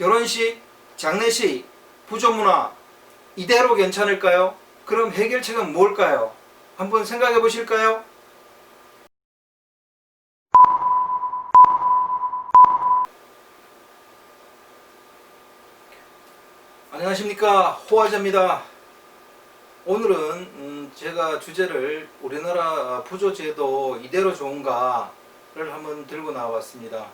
결혼식, 장례식, 부조문화 이대로 괜찮을까요? 그럼 해결책은 뭘까요? 한번 생각해 보실까요? 안녕하십니까 호화자입니다. 오늘은 음, 제가 주제를 우리나라 부조제도 이대로 좋은가를 한번 들고 나왔습니다.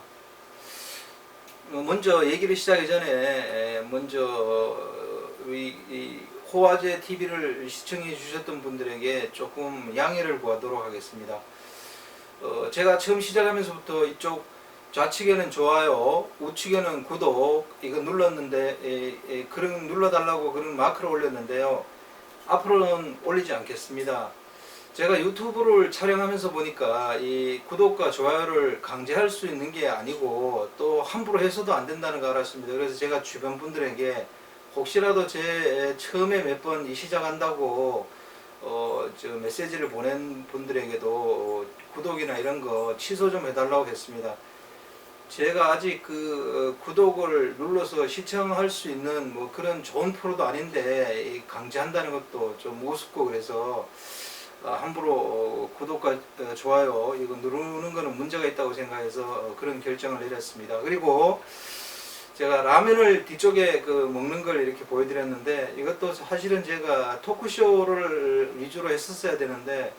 어, 먼저 얘기를 시작하기 전에 에, 먼저 어, 이 호화제 TV를 시청해 주셨던 분들에게 조금 양해를 구하도록 하겠습니다. 어, 제가 처음 시작하면서부터 이쪽 좌측에는 좋아요, 우측에는 구독 이거 눌렀는데 에, 에, 그런 눌러달라고 그런 마크를 올렸는데요. 앞으로는 올리지 않겠습니다. 제가 유튜브를 촬영하면서 보니까 이 구독과 좋아요를 강제할 수 있는 게 아니고 또 함부로 해서도 안 된다는 걸 알았습니다. 그래서 제가 주변 분들에게 혹시라도 제 처음에 몇 번 시작한다고 어, 저 메시지를 보낸 분들에게도 구독이나 이런 거 취소 좀 해달라고 했습니다. 제가 아직 그 어, 구독을 눌러서 시청할 수 있는 뭐 그런 좋은 프로도 아닌데 이 강제한다는 것도 좀 우습고 그래서 아, 함부로 어, 구독과 어, 좋아요 이거 누르는 거는 문제가 있다고 생각해서 어, 그런 결정을 내렸습니다. 그리고 제가 라면을 뒤쪽에 그 먹는 걸 이렇게 보여드렸는데 이것도 사실은 제가 토크쇼를 위주로 했었어야 되는데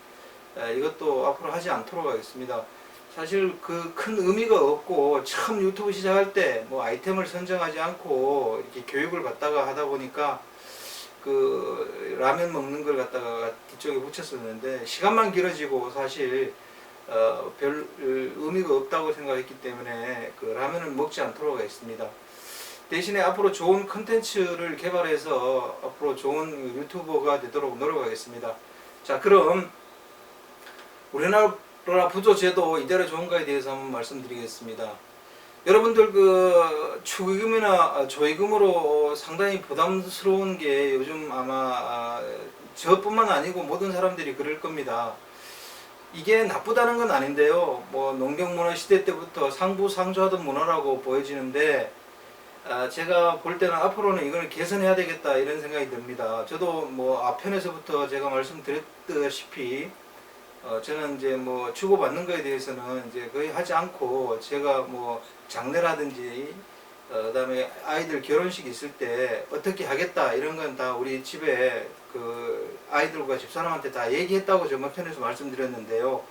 에, 이것도 앞으로 하지 않도록 하겠습니다. 사실 그 큰 의미가 없고 처음 유튜브 시작할 때 뭐 아이템을 선정하지 않고 이렇게 교육을 받다가 하다 보니까 그 라면 먹는 걸 갖다가 뒤쪽에 붙였었는데 시간만 길어지고 사실 어, 별 의미가 없다고 생각했기 때문에 그 라면을 먹지 않도록 하겠습니다. 대신에 앞으로 좋은 컨텐츠를 개발해서 앞으로 좋은 유튜버가 되도록 노력하겠습니다. 자, 그럼 우리나라 부조 제도 이대로 좋은가에 대해서 한번 말씀드리겠습니다. 여러분들 그 축의금이나 조의금으로 상당히 부담스러운 게 요즘 아마 아, 저뿐만 아니고 모든 사람들이 그럴 겁니다. 이게 나쁘다는 건 아닌데요. 뭐 농경문화 시대 때부터 상부상조하던 문화라고 보여지는데 아, 제가 볼 때는 앞으로는 이걸 개선해야 되겠다 이런 생각이 듭니다. 저도 뭐 앞편에서부터 제가 말씀드렸다시피 어, 저는 이제 뭐 주고받는 거에 대해서는 이제 거의 하지 않고 제가 뭐 장례라든지 어, 그다음에 아이들 결혼식 있을 때 어떻게 하겠다 이런 건 다 우리 집에 그 아이들과 집사람한테 다 얘기했다고 전반편에서 말씀드렸는데요.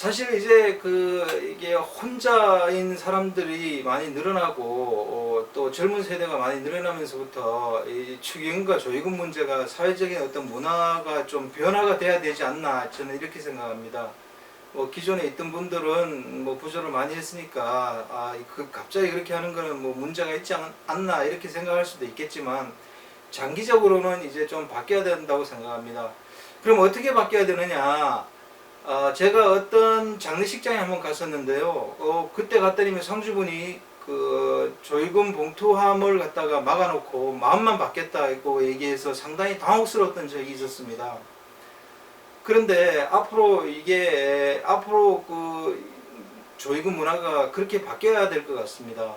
사실 이제 그 이게 혼자인 사람들이 많이 늘어나고 어, 또 젊은 세대가 많이 늘어나면서부터 이 축의금과 조의금 문제가 사회적인 어떤 문화가 좀 변화가 돼야 되지 않나 저는 이렇게 생각합니다. 뭐 기존에 있던 분들은 뭐 부조를 많이 했으니까 아 그 갑자기 그렇게 하는 거는 뭐 문제가 있지 않- 않나 이렇게 생각할 수도 있겠지만 장기적으로는 이제 좀 바뀌어야 된다고 생각합니다. 그럼 어떻게 바뀌어야 되느냐? 아, 제가 어떤 장례식장에 한번 갔었는데요. 어, 그때 갔더니 상주분이 그 조의금 봉투함을 갖다가 막아놓고 마음만 받겠다 했고 얘기해서 상당히 당혹스러웠던 적이 있었습니다. 그런데 앞으로 이게 앞으로 그 조의금 문화가 그렇게 바뀌어야 될 것 같습니다.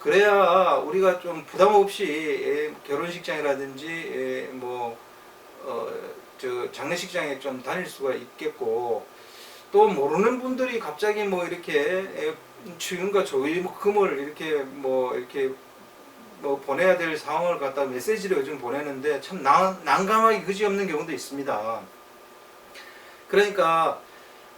그래야 우리가 좀 부담 없이 예, 결혼식장이라든지 예, 뭐 어, 저 장례식장에 좀 다닐 수가 있겠고 또 모르는 분들이 갑자기 뭐 이렇게 에, 축의금과 조의 금을 이렇게 뭐 이렇게 뭐 보내야 될 상황을 갖다 메시지를 요즘 보내는데 참 난, 난감하기 그지없는 경우도 있습니다. 그러니까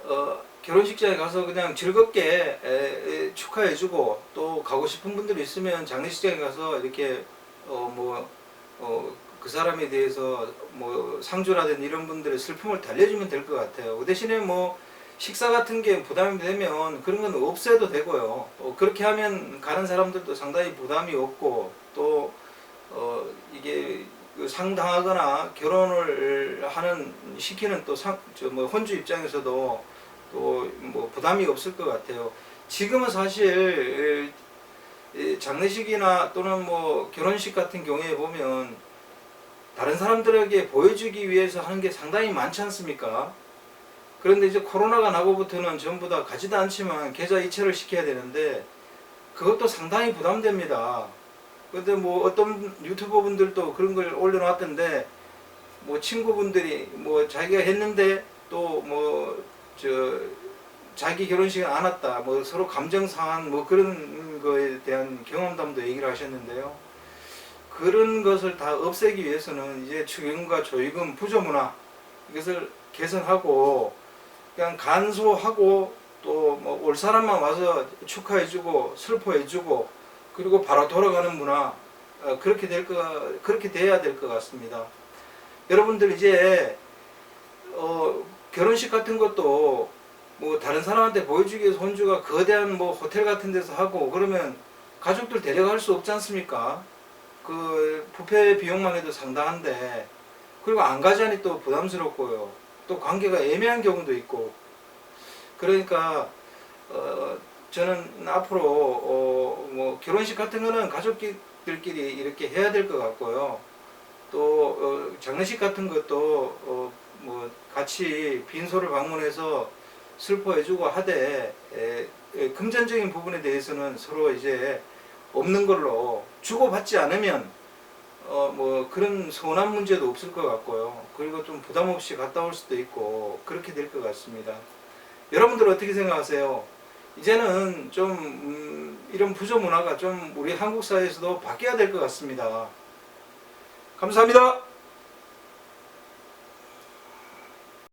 어, 결혼식장에 가서 그냥 즐겁게 에, 에, 축하해주고 또 가고 싶은 분들이 있으면 장례식장에 가서 이렇게 어뭐 어, 그 사람에 대해서 뭐 상주라든 이런 분들의 슬픔을 달래주면 될 것 같아요. 그 대신에 뭐 식사 같은 게 부담이 되면 그런 건 없애도 되고요. 또 그렇게 하면 가는 사람들도 상당히 부담이 없고 또 어, 이게 그 상당하거나 결혼을 하는 시키는 또상저뭐 혼주 입장에서도 또 뭐 부담이 없을 것 같아요. 지금은 사실 이 장례식이나 또는 뭐 결혼식 같은 경우에 보면 다른 사람들에게 보여주기 위해서 하는 게 상당히 많지 않습니까? 그런데 이제 코로나가 나고부터는 전부 다 가지도 않지만 계좌 이체를 시켜야 되는데 그것도 상당히 부담됩니다. 근데 뭐 어떤 유튜버 분들도 그런 걸 올려놨던데 뭐 친구분들이 뭐 자기가 했는데 또 뭐 저 자기 결혼식에 안 왔다 뭐 서로 감정 상한 뭐 그런 거에 대한 경험담도 얘기를 하셨는데요. 그런 것을 다 없애기 위해서는 이제 축의금과 조의금 부조 문화 이것을 개선하고 그냥 간소하고 또 뭐 올 사람만 와서 축하해주고 슬퍼해주고 그리고 바로 돌아가는 문화 어, 그렇게 될 거 그렇게 돼야 될 것 같습니다. 여러분들 이제 어, 결혼식 같은 것도 뭐 다른 사람한테 보여주기 위해서 혼주가 거대한 뭐 호텔 같은 데서 하고 그러면 가족들 데려갈 수 없지 않습니까? 그 부페 비용만 해도 상당한데 그리고 안 가자니 또 부담스럽고요. 또 관계가 애매한 경우도 있고 그러니까 어, 저는 앞으로 어, 뭐 결혼식 같은 거는 가족들끼리 이렇게 해야 될 것 같고요. 또 어, 장례식 같은 것도 어, 뭐 같이 빈소를 방문해서 슬퍼해주고 하되 금전적인 부분에 대해서는 서로 이제 없는 걸로 주고받지 않으면 어 뭐 그런 서운한 문제도 없을 것 같고요. 그리고 좀 부담 없이 갔다 올 수도 있고 그렇게 될 것 같습니다. 여러분들 어떻게 생각하세요? 이제는 좀 음, 이런 부조 문화가 좀 우리 한국 사회에서도 바뀌어야 될 것 같습니다. 감사합니다.